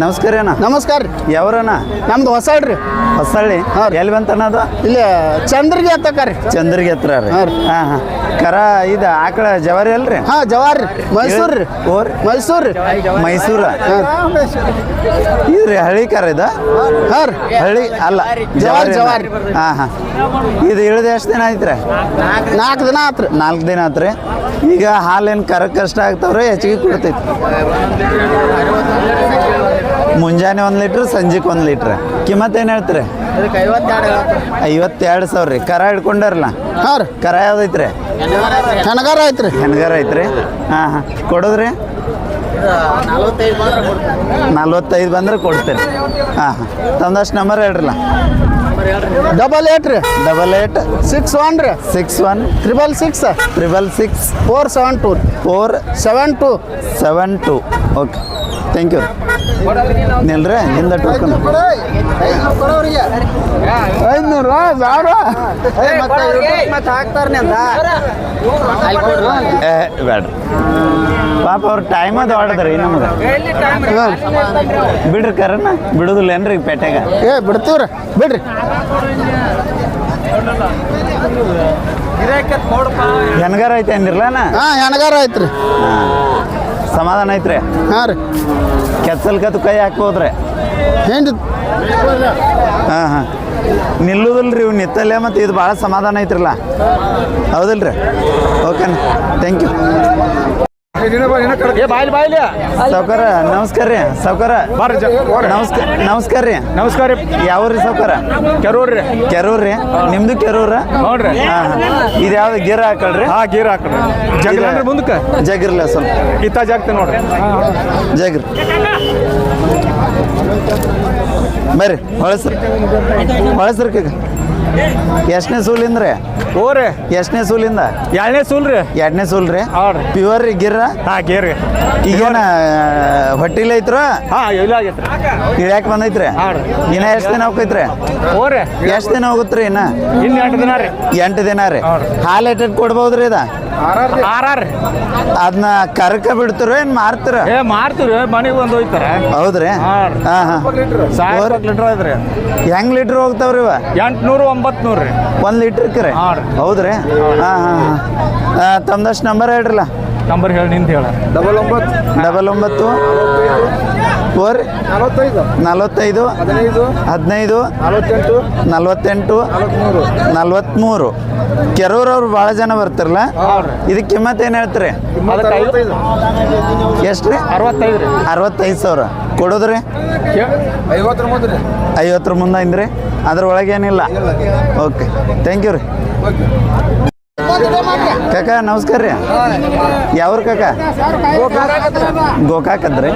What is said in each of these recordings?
ನಮಸ್ಕಾರ ಅಣ್ಣ. ನಮಸ್ಕಾರ ರೀ. ಯಾವ್ರಣ್ಣ? ನಮ್ದು ಹೊಸಳ್ರಿ ಹೊಸಳ್ಳಿ? ಹಾಂ ರೀ. ಎಲ್ಲಿ ಬಂತಣ್ಣ ಅದು? ಇಲ್ಲ ಚಂದ್ರಿಗೆ ಹತ್ತಕ ರೀ ಚಂದ್ರಗಿ ಹತ್ರ ರೀ? ಹಾಂ ರೀ. ಹಾಂ ಹಾಂ. ಕರ ಇದು ಆಕಳ ಜವಾರಿ ಅಲ್ರಿ? ಹಾಂ ಜವಾರಿ ರೀ. ಮೈಸೂರು ರೀ. ಓರ್ ಮೈಸೂರು ರೀ. ಮೈಸೂರ? ಇದ್ರಿ ಹಳ್ಳಿ ಕರ ಇದು? ಹಾಂ ರೀ. ಹಳ್ಳಿ ಅಲ್ಲ ಜವಾರಿ, ಜವಾರಿ. ಹಾಂ ಹಾಂ. ಇದು ಇಳಿದ ಎಷ್ಟು ದಿನ ಆಯ್ತ್ರಿ? ನಾಲ್ಕು ದಿನ ಆತ್ರಿ ನಾಲ್ಕು ದಿನ ಆತ್ರಿ ಈಗ ಹಾಲೇನು ಕರ ಕಷ್ಟ ಆಗ್ತಾವ್ರಿ ಹೆಚ್ಚಿಗೆ ಕೊಡ್ತೈತಿ. ಮುಂಜಾನೆ ಒಂದು ಲೀಟ್ರ್ ಸಂಜೆಗೆ ಒಂದು ಲೀಟ್ರ್. ಕಿಮ್ಮತ್ ಏನು ಹೇಳ್ತೀರಿ. ಐವತ್ತೆರಡು ಸಾವಿರ ರೀ. ಕರ ಹಿಡ್ಕೊಂಡಾರಲ್ಲ? ಹಾಂ ರೀ. ಕರ ಯಾವ್ದೈತ್ರಿ? ಹೆಣಗಾರ ಐತ್ರಿ. ಹೆಣ್ಗಾರ ಐತ್ರಿ? ಹಾಂ ಹಾಂ. ಕೊಡೋದ್ರಿ? ನಲ್ವತ್ತೈದು ಬಂದ್ರೆ ಕೊಡ್ತೀರಿ. ಹಾಂ ಹಾಂ. ತಂದಷ್ಟು ನಂಬರ್ ಹೇಳ್ರಲ್ಲ? ಡಬಲ್ ಏಟ್ ರೀ. ಡಬಲ್ ಏಟ್ ಸಿಕ್ಸ್ ಒನ್ ರೀ. Six one triple six triple six four seven two four seven two seven two okay thank you ನಿಲ್ರಿ ಹಿಂದ ಟೋಕನ್. ಐದ್ನೂರು ಸಾವಿರ? ಏ ಬೇಡ್ರಿ ಪಾಪ ಅವ್ರ ಟೈಮ್ ಅದು ಹೊಡೆದ್ರಿ ನಮ್ಗೆ. ಬಿಡ್ರಿ ಕರನ ಬಿಡುದಿಲ್ಲ ಏನ್ರಿ ಪೇಟೆಗ? ಏ ಬಿಡ್ತೀವ್ರಿ ಬಿಡ್ರಿ. ಹೆಣ್ಗಾರ ಐತೆ ಅಂದಿರ್ಲಾನ ಹಾಂ ಹೆಣಗಾರ ಐತ್ರಿ. ಸಮಾಧಾನ ಐತ್ರಿ? ಹಾಂ ರೀ. ಕೆತ್ತಲ್ ಕತ್ತು ಕೈ ಹಾಕ್ಬೋದ್ರಿ ಏನು ಹಾಂ ಹಾಂ. ನಿಲ್ಲುದಿಲ್ರಿ ಇವ್ ನಿತ್ತಲ್ಲೇ ಮತ್ತು ಇದು ಭಾಳ ಸಮಾಧಾನ ಐತ್ರಲ್ಲ? ಹೌದಲ್ರಿ? ಓಕೆನ. ಥ್ಯಾಂಕ್ ಯು ಸಾವ್ಕಾರ ನಮಸ್ಕಾರ ರೀ ಸೌಕರ ನಮಸ್ಕಾರ ನಮಸ್ಕಾರ ರೀ. ನಮಸ್ಕಾರ ರೀ. ಯಾವ್ರಿ ಸಾವ್ಕಾರ? ಕೆರೂರ್ ರೀ. ಕೆರೂರ್ ರೀ. ನಿಮ್ದು ಕೆರೂರ? ನೋಡ್ರಿ. ಹಾಂ. ಇದು ಯಾವ್ದು ಗೀರ್ ಹಾಕಳ್ರಿ ಹಾ ಗೀರ್ ಹಾಕಳ್ರಿ ಜಗ್ರ ಅಂದ್ರೆ ಮುಂದಕ್ಕೆ? ಜಗ್ರಲ್ಲ ಸ್ವಲ್ಪ. ಇತ್ತ ಜಾಗ್ತ ನೋಡ್ರಿ. ಜಗಿರ್ ಬರ್ರಿ ಹೊಳಸ್ರಿ. ಹೊಳಸ್ರಿ ಎಷ್ಟನೇ ಸೂಲಿಂದ್ರಿ? ರೀ ಎಷ್ಟನೇ ಸೂಲಿಂದ? ಎರಡನೇ ಸೂಲ್ ರೀ ಎರಡನೇ ಸೂಲ್ ರೀ. ಹಾಂ ಪ್ಯೂರ್ ರೀ ಗಿರ್ರ? ಹಾ ಗೀರ್ ಈಗೇನ ಹೊಟ್ಟಿಲ್ ಐತ್ರ? ಹಾ ಇಲ್ಲ ಆಗೈತ್ರಿ. ಇಳ್ಯಾಕ ಬಂದೈತ್ರಿ? ಹಾಂ ರೀ. ಇನ್ನ ಎಷ್ಟ್ ದಿನ ಹೋಗೈತ್ರಿ ಓರಿ ಎಷ್ಟು ದಿನ ಹೋಗುತ್ರಿ ಇನ್ನ? ಇನ್ನು ಎಂಟು ದಿನ ರೀ. ಎಂಟು ದಿನ ರೀ. ರೀ. ಹಾಲು ಎಟ್ಟೆಟ್ ಕೊಡ್ಬೋದ್ರಿ ಇದ? ಆರಾರ್ ರೀ. ಅದನ್ನ ಕರ್ಕ ಬಿಡ್ತೀರ ಏನ್ ಮಾರ್ತೀರ? ಏ ಮನೆಗೆ ಬಂದು ಹೋಯ್ತಾರ. ಹೌದ್ರಿ? ಹಾಂ ರೀ. ಲೀಟ್ರ್ ಐತ್ರಿ. ಹೆಂಗ್ ಲೀಟರ್ ಹೋಗ್ತಾವ್ರಿ ಇವ? ಎಂಟ್ನೂರು ಒಂಬತ್ತು ನೂರು ರೀ. ಒಂದು ಲೀಟ್ರ್ ಕರೆ ಹಾಂ ರೀ. ಹೌದ್ರಿ? ಹಾಂ ಹಾಂ ಹಾಂ. ತಮ್ದಷ್ಟು ನಂಬರ್ ಹೇಳ್ರಲ್ಲ? ನಂಬರ್ ಹೇಳಿ ನಿಂತ ಹೇಳ. ಡಬಲ್ ಒಂಬತ್ತು. ಡಬಲ್ ಒಂಬತ್ತು. ಫೋರ್ ನಲವತ್ತೈದು. ನಲವತ್ತೈದು. ಹದಿನೈದು. ಹದಿನೈದು. ನಲವತ್ತೆಂಟು. ನಲ್ವತ್ತೆಂಟು. ನಲವತ್ತ್ಮೂರು ನಲ್ವತ್ಮೂರು. ಕೆರೂರವ್ರು ಭಾಳ ಜನ ಬರ್ತಾರಲ್ಲ? ಇದಕ್ಕೆ ಕಿಮ್ಮತ್ ಏನು ಹೇಳ್ತಾರೆ? ಎಷ್ಟ್ರಿ ಎಷ್ಟು ರೀ? ಅರವತ್ತೈದು ರೀ. ಅರವತ್ತೈದು ಸಾವಿರ. ಕೊಡೋದ್ರಿ? ಐವತ್ತರ ಮುಂದೆ ರೀ. ಐವತ್ತರ ಮುಂದೆ ಅಂದ್ರಿ ಅದ್ರ ಒಳಗೇನಿಲ್ಲ ಓಕೆ ಥ್ಯಾಂಕ್ ಯು ರೀ. ಕಾಕ, ನಮಸ್ಕಾರ ರೀ. ಯಾವ್ರ ಕಾಕ? ಗೋಕಾಕ್ ಅದ್ರಿ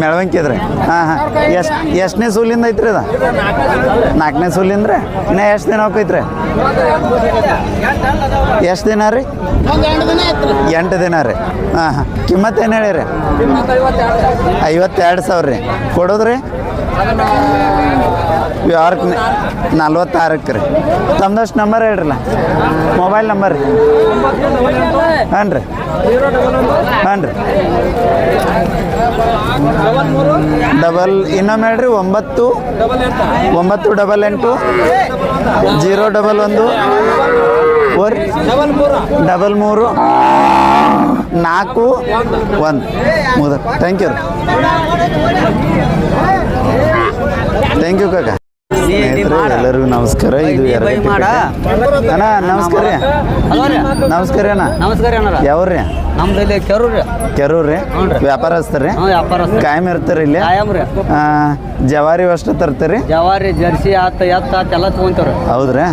ಮೆಳವಂಕಿ ಅದ್ರಿ ಹಾಂ ಹಾಂ. ಎಷ್ಟು, ಎಷ್ಟನೇ ಸೂಲಿಂದ ಐತ್ರಿ ಅದ? ನಾಲ್ಕನೇ ಸೂಲಿಂದ ರೀ? ಇನ್ನ ಎಷ್ಟು ದಿನ ಹೋಗೈತ್ರಿ ಎಷ್ಟು ದಿನ ರೀ? ಎಂಟು ದಿನ ರೀ. ಹಾಂ ಹಾಂ. ಕಿಮ್ಮತ್ ಏನು ಹೇಳಿರಿ? ಐವತ್ತೆರಡು ಸಾವಿರ ರೀ. ಕೊಡೋದ್ರಿ? ವ್ಯವಹಾರಕ್ಕೆ ನಲ್ವತ್ತಾರಕ್ಕೆ ರೀ. ತಮ್ದಷ್ಟು ನಂಬರ್ ಹೇಳ್ರಲ್ಲ? ಮೊಬೈಲ್ ನಂಬರ್ ರೀ. ಹಾಂ ರೀ ಹಾಂ ರೀ ಡಬಲ್ ಇನ್ನೊಮ್ಮೆ ಹೇಳ್ರಿ, ಒಂಬತ್ತು ಒಂಬತ್ತು ಡಬಲ್ ಎಂಟು, ಜೀರೋ ಡಬಲ್ ಒಂದು ಫೋರ್ ಡಬಲ್ ಮೂರು, ನಾಲ್ಕು, ಒಂದು. ಮುದ ಥ್ಯಾಂಕ್ ಯು ಥ್ಯಾಂಕ್ ಯು ಕಾಕ. ಎಲ್ಲರಿಗೂ ನಮಸ್ಕಾರ. ಇದು ಅಣ್ಣ ನಮಸ್ಕಾರ ರೀ. ನಮಸ್ಕಾರ ಅಣ್ಣ. ನಮಸ್ಕಾರ ಯಾವ್ರಿ ನಮ್ದಲ್ಲಿ ಕೆರೂರಿ ಕೆರೂರಿ ವ್ಯಾಪಾರಸ್ತರಿ ಕಾಯಂ ಇರ್ತಾರೆ ಇಲ್ಲಿ? ಜವಾರಿ ಅಷ್ಟು ತರ್ತಾರಿ? ಜವಾರಿ ಜರ್ಸಿ ಆತ ಎತ್ತ ಆತ ಎಲ್ಲ ತಗೊಂತಾರ ಹೌದ್ರಿ?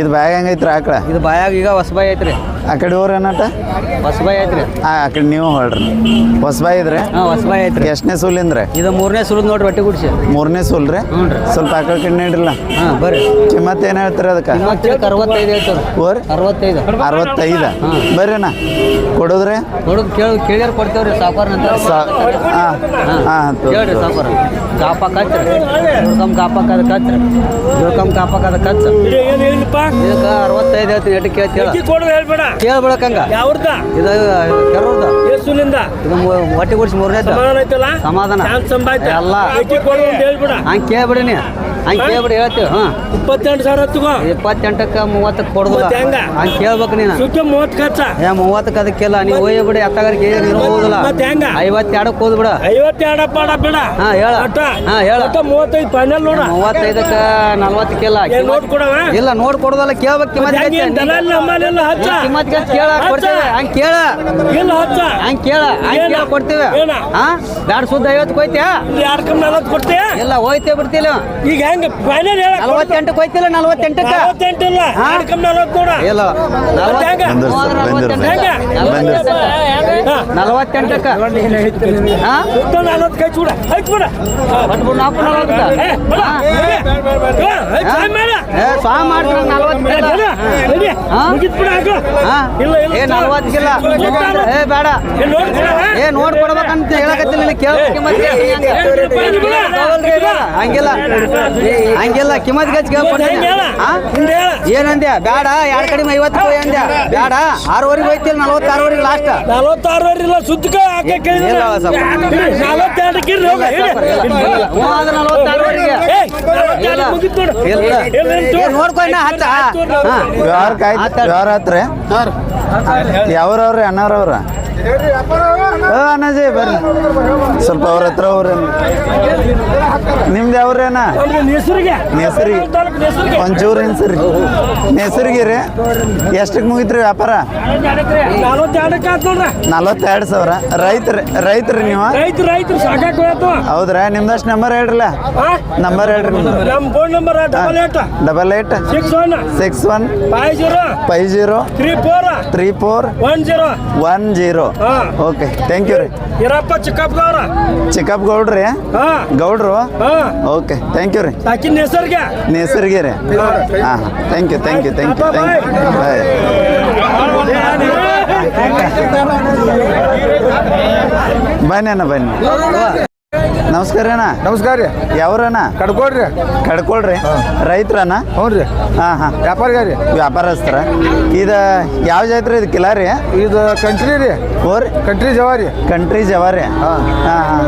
ಇದು ಬಾಯಾಗ ಹೆಂಗೈತ್ರಿ ಆಕಳ? ಇದು ಬಾಯಾಗ ಈಗ ಹೊಸಬಾಯ್ ಐತ್ರಿ. ಆ ಕಡೆ ಹೋಗ್ರಿ ಅನ್ನಟ? ಹೊಸಬಾಯಿ ಐತ್ರಿ. ಆ ಆ ಕಡೆ ನೀವು ಹೊಳ್ರಿ ಹೊಸಬಾಯಿ ಇದ್ರೆ? ಹಾಂ ಹೊಸಬಾಯಿ ಐತ್ರಿ. ಎಷ್ಟನೇ ಸೂಲಿಂದ್ರಿ ಇದು ಮೂರನೇ ಸುಲಿದ್ ನೋಡ್ರಿ ಬಟ್ಟೆ ಗುಡಿಸಿ. ಮೂರನೇ ಸೂಲ್ ರೀ? ಸ್ವಲ್ಪ ಆ ಕಡೆ ಕಡೆ ನೀಡ್ರಲ್ಲ ಹಾಂ ಬರ್ರಿ. ಕಿಮ್ಮತ್ ಏನು ಹೇಳ್ತೀರಿ ಅದಕ್ಕೆ? ನಿಮ್ಮತ್ತಿರಕ್ಕೆ ಅರವತ್ತೈದು ಐತವ್ರಿ ಓರ್ ಅರವತ್ತೈದು. ಅರವತ್ತೈದು. ಹಾಂ. ಬರ್ರಿ ಅಣ್ಣ ಕೊಡೋದ್ರೆ? ನೋಡೋದು ಕೇಳಿ ಕೇಳ್ಯಾರ ಕೊಡ್ತೇವ್ರಿ ಸಾವುಕಾರ ನಂತರ ಸಾ- ಹಾಂ ಹಾಂ ಕೇಳ್ರಿ ಸಾವುಕಾರ ಕಾಪಾ ಕಚ್ರಿ ದುರ್ಗಮ್ ಕಾಪ ಕದ ಕಚ್ರಿ. ದುರ್ಗಮ್ ಕಾಪ ಕದ ಕಚ್ಚ ಇದಕ್ಕೆ ಅರವತ್ತೈದು ಐತಿ ಎಟ್ಟು ಕೇಳ್ತಿ ಹೇಳ ಕೇಳ್ಬಿಡಕಂಗ ಇದು ಕೆರೂರ್ದ. ಎಸುಲಿಂದ ಇದು ಮೂ- ಹೊಟ್ಟೆ ಗುಡಿಸಿ ಮೂರನೇ ಸಮಾಧಾನ ಐತಲ್ಲ ಸಮಾಧಾನ. ಎಲ್ಲ. ಹೇಳ್ಬಿಡ. ಹಂಗೆ ಕೇಳ್ಬಿಡಿ ನೀ. ಹಂಗೆ ಕೇಳ್ಬಿಡಿ ಹೇಳ್ತೀವಿ ಹಾಂ. ಇಪ್ಪತ್ತೆಂಟು ಸಾವಿರ ತಗೋ. ಇಪ್ಪತ್ತೆಂಟಕ್ಕೆ ಮೂವತ್ತಕ್ಕೆ ಕೊಡ್ಬೋದು? ಹೆಂಗ? ಹಂಗೆ ಕೇಳ್ಬೇಕು ನೀನು. ಸುಖ ಮೂವತ್ತು ಖರ್ಚ. ಏ ಮೂವತ್ತಕ್ಕೆ ಅದಕ್ಕೆಲ್ಲ ನೀವು ಒಯ್ಯ ಬಿಡಿ ಎತ್ತಾಗರಿಗೆ ಏನು ಹೋಗುದಿಲ್ಲ. ಮತ್ತೆ ಹೆಂಗ? ಐವತ್ತೆರಡಕ್ಕೆ ಹೋದ್ ಬಿಡ. ಐವತ್ತೆರಡು ಪಾಡ ಬೇಡ. ಹಾ, ಹೇಳ. ಹಾ, ಹೇಳ. ಮೂವತ್ತೈದು ಫೈನಲ್ ನೋಡ. ಮೂವತ್ತೈದಕ್ಕೆ ನಲ್ವತ್ತಕ್ಕೆಲ್ಲ ನೋಟ್ ಕೊಡವ? ಇಲ್ಲ ನೋಡ್ ಕೊಡೋದಲ್ಲ ಕೇಳ್ಬೇಕು ಕಿಮ್ಮತ್ ಹೆಂಗೆ ಕೇಳ. ಕೊಡ್ತೇವೆ. ಹಂಗೆ ಕೇಳ. ಇಲ್ಲ ಹಚ್ಚ. ಹಂಗೆ ಕೇಳ ಹಂಗೆ? ಕೇಳ ಕೊಡ್ತೇವೆ. ಹಾಂ? ಬ್ಯಾಡ ಸುದ್ದ ಐವತ್ತು ಹೋಯ್ತ್ಯಾ? ಯಾರ ನಲವತ್ತು ಕೊಡ್ತೀಯ? ಇಲ್ಲ ಹೋಯ್ತೇ ಬಿಡ್ತಿಲ್ಲ ಈಗ ಹೆಂಗ ಫೈನಲ್ ಹೇಳ ನಲ್ವತ್ತೆಂಟಕ್ಕೆ ಹೋಯ್ತಿಲ್ಲ ನಲವತ್ತೆಂಟಕ್ಕೆ? ನಲವತ್ತೆಂಟು ಇಲ್ಲ. ಹಾ? ಯಾರ ಕಮ್ಮಿ ನಲವತ್ತು ನೋಡ ಇಲ್ಲ? ನಲ್ವತ್ತೆಂಟಕ್ಕೆ ನಲವತ್ತು ಕೈ ಚೂಡ. ಐತ್ ಬಿಡ ನಾಲ್ಕು ನಲವತ್ತು ಸ್ವಾಮಿ ಮಾಡ್ತಾರೆ ನಲ್ವತ್ತು ಏ ಬೇಡ ನೋಡ್ಕೊಡ್ಬೇಕಂತ ಹೇಳಕತ್ತಿಲ್ಲ ಕೇಳ್ಬೇಕು ಕಿಮ್ಮತ್ ಹಂಗಿಲ್ಲ ಹಂಗಿಲ್ಲ ಕಿಮ್ಮತ್ ಗಜ್ ಹೇಳ. ಏನಂದ್ಯ ಬೇಡ ಎರಡು ಕಡಿಮೆ ಐವತ್ತು ರೂಪಾಯಿ ಅಂದ್ಯ ಬೇಡ ಆರೂವರೆಗೆ ಹೋಯ್ತಿಲ್ಲ ನಲ್ವತ್ತಾರೂವರೆಗೆ ಲಾಸ್ಟ್ ನಲವತ್ತಾರು ಇಲ್ಲ ಸುದ್ದಕ ಹಾಕಿ. ನಲವತ್ತೆರಡಕ್ಕೆ ನೋಡ್ಕೊಂಡ ವ್ಯವಹಾರ ವ್ಯವಹಾರ ಹತ್ರ ಯಾವ್ರವ್ರಿ? ಅಣ್ಣವ್ರವ್ರ ಅಣ್ಣಾಜಿ ಬರ್ರಿ. ಸ್ವಲ್ಪ ಅವ್ರ ಹತ್ರ ಅವ್ರ ನಿಮ್ದು ತಾಲೂಕು ಹೆಸರಿಗೆ ಒಂಚೂರು ಹೆಸರಿ ಹೆಸರಿಗೆ ರೀ. ಎಷ್ಟಕ್ಕೆ ಮುಗಿತ್ರಿ ವ್ಯಾಪಾರ? ನಲ್ವತ್ತೆರಡು ಸಾವಿರ. ರೈತ್ರಿ ರೈತರಿ ನೀವು? ಹೌದ್ರಾ? ನಿಮ್ದಷ್ಟು ನಂಬರ್ ಹೇಳ್ರಲ್ಲ? ನಂಬರ್ ಹೇಳ್ರಿ double eight six one five zero three four three four one zero one zero okay thank you ರೀ. ಇರಪ್ಪ ಚಿಕ್ಕಪ್ಪ ಗೌಡ್ರಿ ಹಾ. ಗೌಡ್ರು? ಹಾ. ಓಕೆ ಥ್ಯಾಂಕ್ ಯು ರೀ. ಸಾಕಿನ ಹೆಸರಿಗೆ. ನೇಸರಿಗೆ ರೀ. ಹಾಂ. ಹಾಂ thank you thank you thank you thank you bye ಬನ್ನಿ ಅಣ್ಣ ಬನ್ನಿ. ನಮಸ್ಕಾರ ಅಣ್ಣ. ನಮಸ್ಕಾರ ರೀ. ಯಾವ್ರಣ್ಣ? ಕಡ್ಕೊಳ್ರಿ. ಕಡ್ಕೊಳ್ರಿ. ರೈತರಣ್ಣ? ಹ್ಞೂ ರೀ. ಹಾಂ ಹಾಂ. ವ್ಯಾಪಾರಿಗಾರಿ ವ್ಯಾಪಾರಸ್ತರ ಇದು ಯಾವ ಜಾತ್ರೆ ಇದು? ಕಿಲಾ ರೀ? ಇದು ಕಂಟ್ರಿ ರೀ. ಓರಿ ಕಂಟ್ರಿ ಜವಾರಿ ಕಂಟ್ರಿ ಜವಾರಿ ಹಾಂ. ಹಾಂ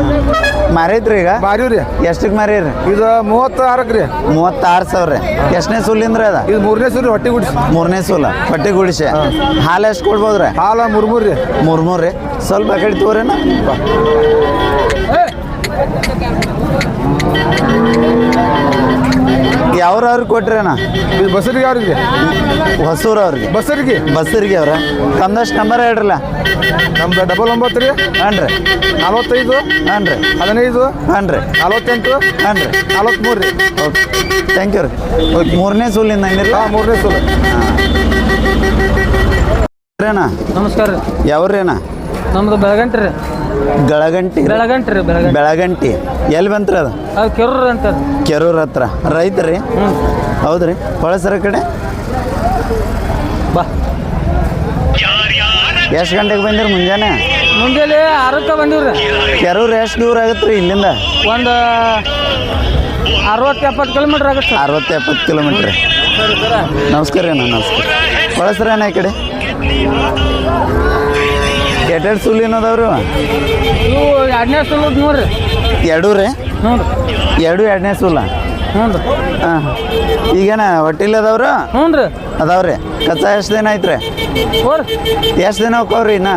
ಮಾರೈತ್ರಿ ಈಗ? ಮಾರಿ ರೀ. ಎಷ್ಟಕ್ಕೆ ಮಾರೀರಿ ಇದು ಮೂವತ್ತು ಆರಕ್ಕೆ ರೀ. ಮೂವತ್ತಾರು ಸಾವಿರ. ಎಷ್ಟನೇ ಸೂಲಿಂದ್ರ ಅದ? ಇದು ಮೂರನೇ ಸೂಲ್ ಹೊಟ್ಟೆ ಗುಡಿಸಿ. ಮೂರನೇ ಸೂಲ ಹೊಟ್ಟೆ ಗುಡಿಸಿ. ಹಾಲು ಎಷ್ಟು ಕೊಡ್ಬೋದ್ರಿ? ಹಾಲ ಮುರ್ಮೂರು ರೀ. ಮುರ್ಮೂರು ಮೂರು ರೀ. ಸ್ವಲ್ಪ ಕಡೆ ತೋರೇನ? ಯಾವ್ರವ್ರಿಗೆ ಕೊಟ್ರೇನ ಇದು ಬಸರಿಗೆ ಅವ್ರಿಗೆ? ಹೊಸೂರ್ ಹೊಸೂರು ಅವ್ರಿಗೆ. ಬಸರಿಗೆ? ಬಸ್ಸರಿಗೆ ಅವ್ರ? ತಂದಷ್ಟು ನಂಬರ್ ಹೇಳ್ರಲ್ಲ? ನಮ್ದು ಡಬಲ್ ಒಂಬತ್ತು ರೀ. ಹಾಂ ರೀ ನಲವತ್ತೈದು. ಹಾಂ ರೀ ಹದಿನೈದು. ಹಾಂ ರೀ ನಲವತ್ತೆಂಟು. ಹಾಂ ರೀ ನಲವತ್ತ್ಮೂರು ರೀ. ಓಕೆ. ಥ್ಯಾಂಕ್ ಯು ರೀ. ಓಕೆ ಮೂರನೇ ಸೂಲಿಂದ ಹಂಗಿಲ್ಲ ಹಾಂ ಮೂರನೇ ಸೂಲು. ರೀ ನಮಸ್ಕಾರ ರೀ. ಯಾವ್ರೇನ ನಮ್ದು ಬೆಳಗಂಟ್ರಿ ರೀ. ಗಳಗಂಟಿ ಬೆಳಗಂಟ್ರಿ ರೀ ಬೆಳಗಂಟಿ. ಎಲ್ಲಿ ಬಂತ್ರಿ ಅದು? ಅದು ಕೆರೂರು ಅಂತ ಕೆರೂರ್ ಹತ್ರ. ರೈತರಿ ಹೌದ್ರಿ. ಹೊಳಸರ ಕಡೆ? ಬಾ. ಎಷ್ಟು ಗಂಟೆಗೆ ಬಂದಿರಿ ಮುಂಜಾನೆ? ಮುಂಜಾನೆ ಆರಕ್ಕೆ ಬಂದಿವ್ರಿ. ಕೆರೂರ್ ಎಷ್ಟು ದೂರ ಆಗತ್ತೆ ರೀ ಇಲ್ಲಿಂದ? ಒಂದು ಅರವತ್ತು ಎಪ್ಪತ್ತು ಕಿಲೋಮೀಟ್ರ್ ಆಗುತ್ತೆ ಅರವತ್ತು ಎಪ್ಪತ್ತು ಕಿಲೋಮೀಟ್ರ್ ನಮಸ್ಕಾರ ಅಣ್ಣ ನಮಸ್ಕಾರ. ಹೊಳಸ್ರ ಅಣ್ಣ ಈ ಕಡೆ? ಎಟ್ಟೆರಡು ಸುಲಿ ಏನದಾವ್ರಿ? ಇವು ಎರಡನೇ ಸಲ ನೋಡ್ರಿ. ಎರಡೂ ರೀ? ಹ್ಞೂ ರೀ ಎರಡು ಎರಡನೇ ಸೂಲ ಹ್ಞೂ ರೀ ಹಾಂ. ಈಗೇನ ಹೊಟ್ಟಿಲ್ ಅದಾವ್ರ? ಹ್ಞೂ ರೀ. ಅದಾವ್ರಿ ಕಚ್ಚಾ ಎಷ್ಟು ದಿನ ಐತ್ರಿ ಹೋರಿ. ಎಷ್ಟು ದಿನ ಹೋಗ್ರಿ ಇನ್ನ?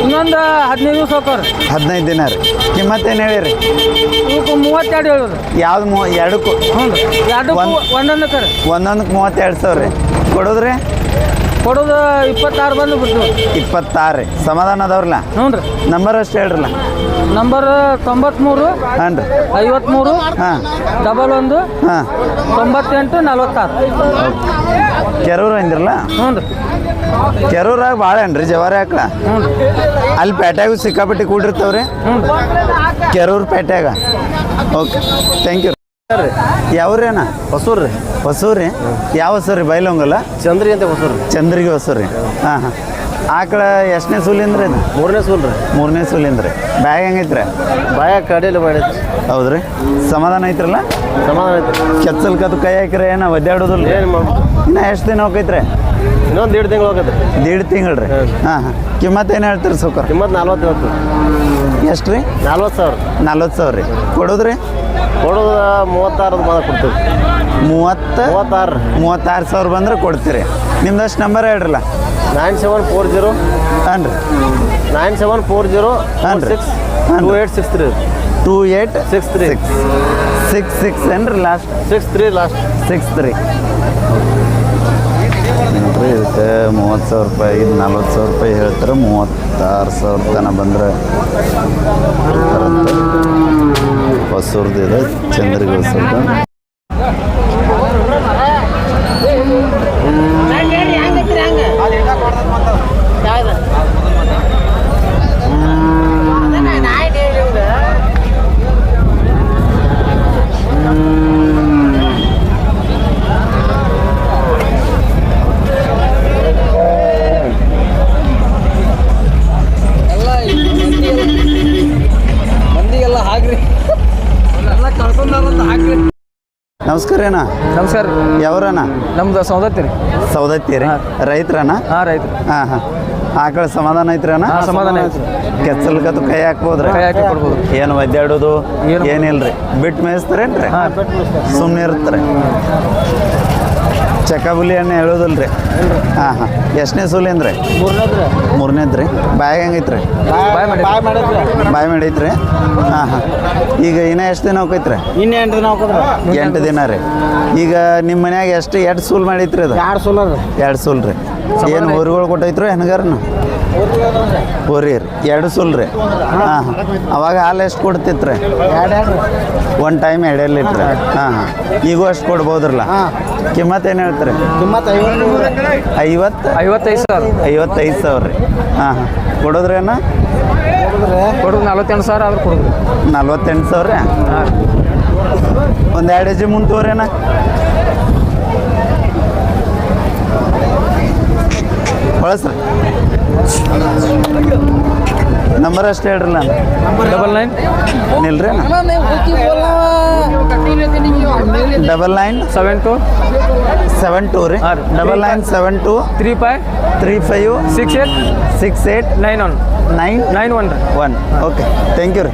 ಇನ್ನೊಂದು ಹದಿನೈದು ದಿವಸ ಹೋಗ್ರಿ ಹದಿನೈದು ದಿನ ರೀ. ಕಿಮ್ಮತ್ತೇನು ಹೇಳಿರಿ? ಇವಕ್ಕೆ ಮೂವತ್ತೆರಡು ಹೇಳೋದು. ಯಾವ್ದು ಮೂ ಎರಡಕ್ಕೂ? ಹ್ಞೂ ರೀ ಎರಡು ಒಂದ್- ಒಂದೊಂದು ಕರೆ ಒಂದೊಂದಕ್ಕೆ ಮೂವತ್ತೆರಡು ಸಾವಿರ ರೀ. ಕೊಡೋದ್ರಿ? ಕೊಡೋದು ಇಪ್ಪತ್ತಾರು ಬಂದು ಬಿಡ್ತೀವಿ ಇಪ್ಪತ್ತಾರು ರೀ. ಸಮಾಧಾನ ಅದಾವ್ರಲ್ಲ? ಹ್ಞೂ ರೀ. ನಂಬರ್ ಅಷ್ಟು ಹೇಳ್ರಲ್ಲ? ನಂಬರ್ ತೊಂಬತ್ತ್ಮೂರು ಹಾಂ ರೀ. ಐವತ್ತ್ಮೂರು ಹಾಂ. ಡಬಲ್ ಒಂದು ಹಾಂ. ತೊಂಬತ್ತೆಂಟು ನಲ್ವತ್ತಾರು. ಕೆರೂರು ಅಂದಿರಲ್ಲ? ಹ್ಞೂ ರೀ. ಕೆರೂರಾಗ ಭಾಳ ಏನ್ರಿ ಜವಾರಿ ಹಾಕ್ಲ ಅಲ್ಲಿ ಪೇಟ್ಯಾಗೂ ಸಿಕ್ಕಾಪಟ್ಟಿ ಕೂಡಿರ್ತಾವ್ರಿ? ಕೆರೂರು ಪೇಟ್ಯಾಗ ಓಕೆ. ಥ್ಯಾಂಕ್ ಯು ಯಾವ್ರೇನ ಹೊಸೂರು ರೀ. ಹೊಸೂರು ರೀ? ಯಾವ ಹೊಸೂರು ರೀ? ಬೈಲೊಂಗಲ್ಲ ಚಂದ್ರಿ ಅಂತ ಹೊಸೂರು. ಚಂದ್ರಿಗೆ ಹೊಸೂರು ರೀ. ಹಾಂ ಹಾಂ. ಆಕಳ ಎಷ್ಟನೇ ಸೂಲಿಂದ್ರಿ ಇದು? ಮೂರನೇ ಸೂಲ್ ರೀ. ಮೂರನೇ ಸೂಲಿಂದ್ರಿ ಬ್ಯಾಗ್ ಹೆಂಗೈತ್ರಿ ಬಾಯ ಕಡೆಯಲ್ಲಿ ಬಾಡ ಹೌದ್ರಿ ಸಮಾಧಾನ ಐತ್ರಲ್ಲ? ಸಮಾಧಾನ ಐತಿ ಕೆಚ್ಚಲ್ ಕತ್ತು ಕೈ ಹಾಕಿರಿ ಏನ ಒದ್ದಾಡೋದಿಲ್ಲ ಏನು ಇನ್ನು ಎಷ್ಟು ದಿನ ಹೋಗೈತ್ರಿ? ಇನ್ನೊಂದು ಎರಡು ತಿಂಗಳು ಹೋಗತ್ತೆ ದೀಡ್ ತಿಂಗಳು ರೀ. ಹಾಂ ಹಾಂ. ಕಿಮ್ಮತ್ ಏನು ಹೇಳ್ತೀರಿ ಸೌಕರ್? ಕಿಮ್ಮತ್ತು ನಲ್ವತ್ತು ಎಷ್ಟು ರೀ? ನಲ್ವತ್ತು ಸಾವಿರ. ನಲ್ವತ್ತು ಸಾವಿರ ರೀ. ಕೊಡೋದ್ರಿ? ಕೊಡೋದು ಮೂವತ್ತಾರು ಬಂದ ಕೊಡ್ತೀವಿ. ಮೂವತ್ತು ಮೂವತ್ತಾರು. ರೀ ಮೂವತ್ತಾರು ಸಾವಿರ ಬಂದ್ರೆ ಕೊಡ್ತೀರಿ. ನಿಮ್ದಷ್ಟು number ಹೇಳ್ರಲ್ಲ? Nine seven four zero. ಹಾಂ ರೀ ನೈನ್ ಸೆವೆನ್ ಫೋರ್ ಜೀರೋ. ಹಾಂ ರೀ. ಸಿಕ್ಸ್ ಟೂ ರೀ. Eight six three. Two eight six three. Six. Six six ಏನ್ರಿ last six three last six three. ಇದಕ್ಕೆ ಮೂವತ್ತು ಸಾವಿರ ರೂಪಾಯಿ ಇದು ನಲ್ವತ್ತು ಸಾವಿರ ರೂಪಾಯಿ ಹೇಳ್ತಾರೆ. ಮೂವತ್ತಾರು ಸಾವಿರ ತನಕ ಬಂದ್ರೆ. ಹೊಸೂರ್ದು ಇದೆ ಚಂದ್ರಿಗೆ ಹೊಸೂರ್ದು ಮಂದಿಗೆಲ್ಲ ನಮಸ್ಕಾರ ಅಣ್ಣ. ನಮಸ್ಕಾರ ಯಾವ್ರಣ್ಣ? ನಮ್ದು ಸೌದತ್ತಿ ರೀ. ಸೌದತ್ತಿ ರೀ. ರೈತ್ರಣ್ಣ? ಹಾಂ ರೈತರು. ಹಾಂ ಹಾಂ. ಆಕಳ ಸಮಾಧಾನ ಐತ್ರಿ ಅಣ್ಣ? ಹಾಂ ಸಮಾಧಾನ ಐತ್ರಿ. ಕತ್ತು ಕೈ ಹಾಕ್ಬೋದ್ರಿ? ಕೈ ಹಾಕಿ ಕೊಡ್ಬೋದು. ಏನು ಒದ್ದಾಡೋದು ಏನಿಲ್ಲ ಏನಿಲ್ರಿ? ಬಿಟ್ಟು ಮೇಯಿಸ್ತಾರೇನ್ರಿ? ಹಾಂ ಸುಮ್ಮನೆ ಇರ್ತಾರೆ ಚಕಬುಲಿ ಎಣ್ಣೆ ರೀ ಹಾಂ ಹಾಂ ಎಷ್ಟನೇ ಸೂಲಿಂದ್ರಿ ರೀ ಮೂರನೇದ್ರಿ. ಬಾಯಿ ಹೆಂಗೈತ್ರಿ? ಬಾಯ್ ಮಾಡಿ ಬಾಯ್ ಮಾಡಿದ್ರಿ. ಬಾಯ್ ಮಾಡೈತ್ರಿ ಹಾಂ ಹಾಂ ಈಗ ಇನ್ನ ಎಷ್ಟು ದಿನ ಹೋಗೈತ್ರಿ? ಇನ್ನೇ ಎಂಟು ದಿನ ಎಂಟು ದಿನ ರೀ. ಈಗ ನಿಮ್ಮ ಮನ್ಯಾಗ ಎಷ್ಟು ಎರಡು ಸೂಲ್ ಮಾಡೈತ್ರಿ ಅದು? ಎರಡು ಸೋಲರ್ ಎರಡು ಸೂಲ್ ರೀ. ಏನು ಊರುಗಳು ಕೊಟ್ಟೈತ್ರೋ ಹೆಣ್ಗಾರನು? ಊರಿ ರೀ. ಎರಡು ಸುಲ್ರಿ ರೀ. ಹಾಂ ಹಾಂ. ಅವಾಗ ಹಾಲು ಎಷ್ಟು ಕೊಡ್ತಿತ್ತು ರೀ ಒನ್ ಟೈಮ್ ಎರಡೇ ಲೀಟ್ರ್ ಹಾಂ ಹಾಂ. ಈಗೂ ಅಷ್ಟು ಕೊಡ್ಬೋದ್ರಲ್ಲ? ಹಾಂ. ಕಿಮ್ಮತ್ತು ಏನು ಹೇಳ್ತೀರಿ? ಐವತ್ತು ಐವತ್ತು? ಐವತ್ತೈದು ಸಾವಿರ. ಐವತ್ತೈದು ಸಾವಿರ ರೀ. ಹಾಂ ಹಾಂ. ಕೊಡೋದ್ರೇನ ಕೊಡೋದು ನಲ್ವತ್ತೆಂಟು ಸಾವಿರ ಆದ್ರೆ ಕೊಡೋದು. ನಲ್ವತ್ತೆಂಟು ಸಾವಿರ ರೀ? ಹಾಂ. ಒಂದು ಎರಡು ಕೆ ಜಿ ಮುಂದೆ ತೋರೇನ ಬಳಸ್ರಿ ನಂಬರ್ ಅಷ್ಟೇ ಹೇಳ್ರಿ ನಾನು. Double nine ನಿಲ್ರಿ double nine. Seven two seven two ರೀ. Double nine seven two three five three five six eight six eight nine one nine nine one ರೀ ಒನ್ ಓಕೆ ಥ್ಯಾಂಕ್ ಯು ರೀ.